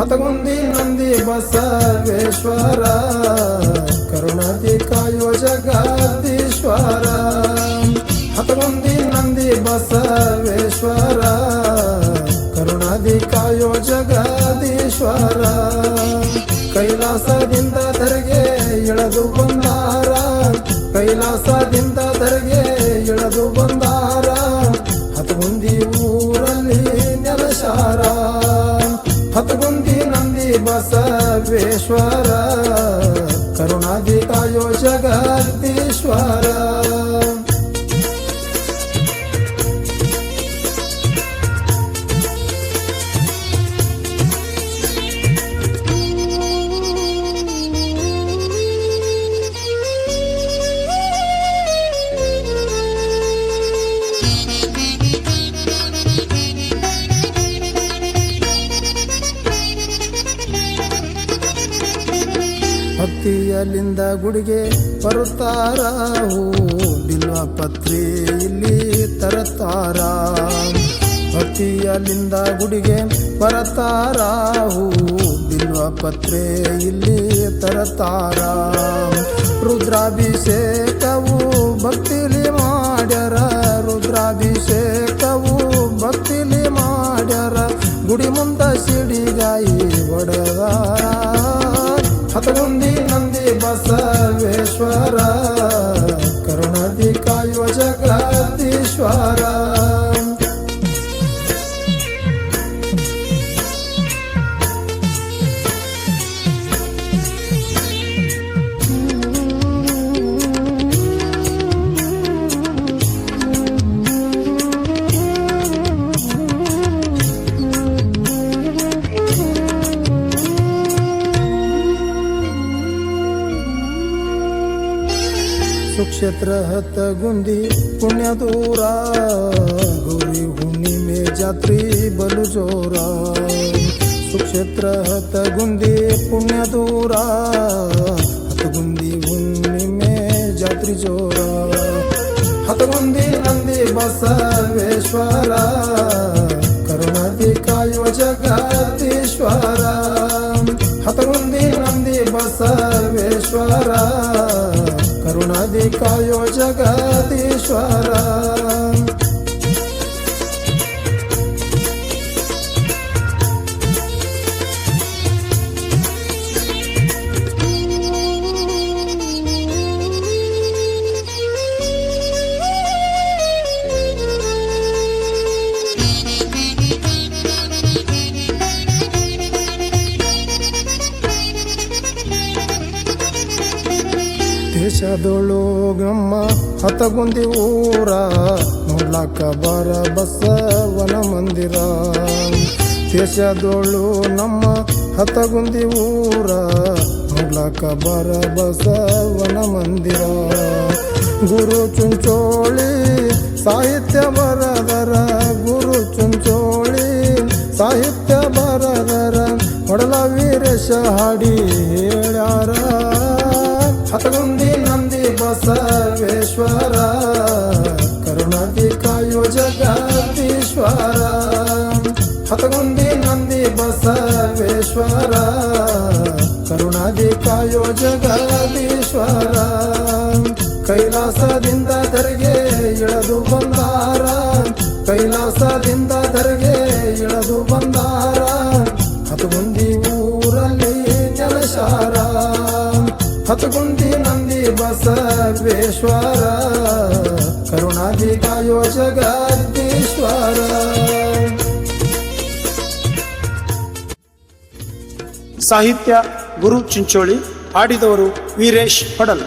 ಹತಗುಂದಿ ನಂದಿ ಬಸವೇಶ್ವರ, ಕರುಣಾತಿ ಕಾಯೋ ಜಗದೀಶ್ವರ. ಹತಗುಂದಿ ನಂದಿ ಬಸವೇಶ್ವರ ಕರುಣಾದಿ ಕಾಯೋ ಜಗದೀಶ್ವರ. ಕೈಲಾಸದಿಂದ ಧರೆಗೆ ಇಳದು ಬಂದಾರ ಕೈಲಾಸದಿಂದ ಧರೆಗೆ ಇಳದು ಬಂದಾರ ಬಸವೇಶ್ವರ ಕರುಣಾದಿ ಕಾಯೋ ಭಕ್ತಿಯಲ್ಲಿಂದ ಗುಡಿಗೆ ಬರುತ್ತಾರ? ಹೂ ಬಿಲ್ವ ಪತ್ರಿ ಇಲ್ಲಿ ತರತಾರ ಭಕ್ತಿಯಲ್ಲಿಂದ ಗುಡಿಗೆ ಬರತಾರ ಹೂ ಬಿಲ್ವ ಪತ್ರೆ ಇಲ್ಲಿ ತರತಾರ ರುದ್ರಾಭಿಷೇಕವು ಭಕ್ತಿಲಿ ಮಾಡ್ಯರ, ರುದ್ರಾಭಿಷೇಕವು ಭಕ್ತಿಲಿ ಮಾಡ್ಯರ. ಗುಡಿ ಮುಂದ ಸಿಡಿಗಾಯಿ ಒಡೆದಾರ. ಹತಗುಂದಿ ನಂದಿ ಬಸವೇಶ್ವರ ಕರುಣಾದಿ ಕಾಯುವ ಜಗದೀಶ್ವರ ಸುಕ್ಷೇತ್ರ ಹತಗುಂದಿ ಪುಣ್ಯ ದೂರ ಗೌರಿ ಹುಣ್ಣಿಮೆ ಜಾತ್ರಿ ಬಲು ಜೋರ ಸುಕ್ಷೇತ್ರ ಹತಗುಂದಿ ಪುಣ್ಯ ದೂರ ಹತಗುಂದಿ ಹುಣ್ಣಿಮೆ ಜಾತ್ರಿ ಜೋರ ಹತಗುಂದಿ ನಂದಿ ಬಸವೇಶ್ವರ ಕರುಣಾದಿ ಕಾಯುವ ಜಗದೀಶ್ವರ ಹತಗುಂದಿ ನಂದಿ ಬಸವೇಶ್ವರ ಕರುಣಾದಿ ಕಾಯೋ ಜಗದೀಶ್ವರ ದೇಶದೊಳು ನಮ್ಮ ಹತಗುಂದಿ ಊರ, ನೋಡ್ಲಾಕ ಬರ ಬಸವನ ಮಂದಿರ. ದೇಶದೊಳು ನಮ್ಮ ಹತಗುಂದಿ ಊರ, ನೋಡ್ಲಾಕ ಬರ ಬಸವನ ಮಂದಿರ. ಗುರು ಚುಂಚೋಳಿ ಸಾಹಿತ್ಯ ಬರದರ, ಗುರು ಚುಂಚೋಳಿ ಸಾಹಿತ್ಯ ಬರದರ ಹೊಡಲ ವೀರೇಶ ಹಾಡಿ ಹೇಳ್ಯಾರ. ಹತಗುಂದಿ ನಂದಿ ಕರುಣಾಧಿಕಾಯೋ ಜಗದೀಶ್ವರ. ಹತಗುಂದಿ ನಂದಿ ಬಸವೇಶ್ವರ ಕರುಣಾಧಿಕಾಯೋ ಜಗದೀಶ್ವರ. ಕೈಲಾಸದಿಂದ ಧರೆಗೆ ಇಳದು ಬಂದಾರ ಕೈಲಾಸದಿಂದ ಧರೆಗೆ ಇಳದು ಬಂದಾರ ಹತಗುಂದಿ ಊರಲ್ಲಿ ಜಲಶಾರ ಹತಗುಂದಿ ಬಸವೇಶ್ವರ ಕರುಣಾಧಿಕಾಯೋ ಜಗದೀಶ್ವರ ಸಾಹಿತ್ಯ ಗುರು ಚಿಂಚೋಳಿ ಆಡಿದವರು ವೀರೇಶ್ ಪಡಲ್.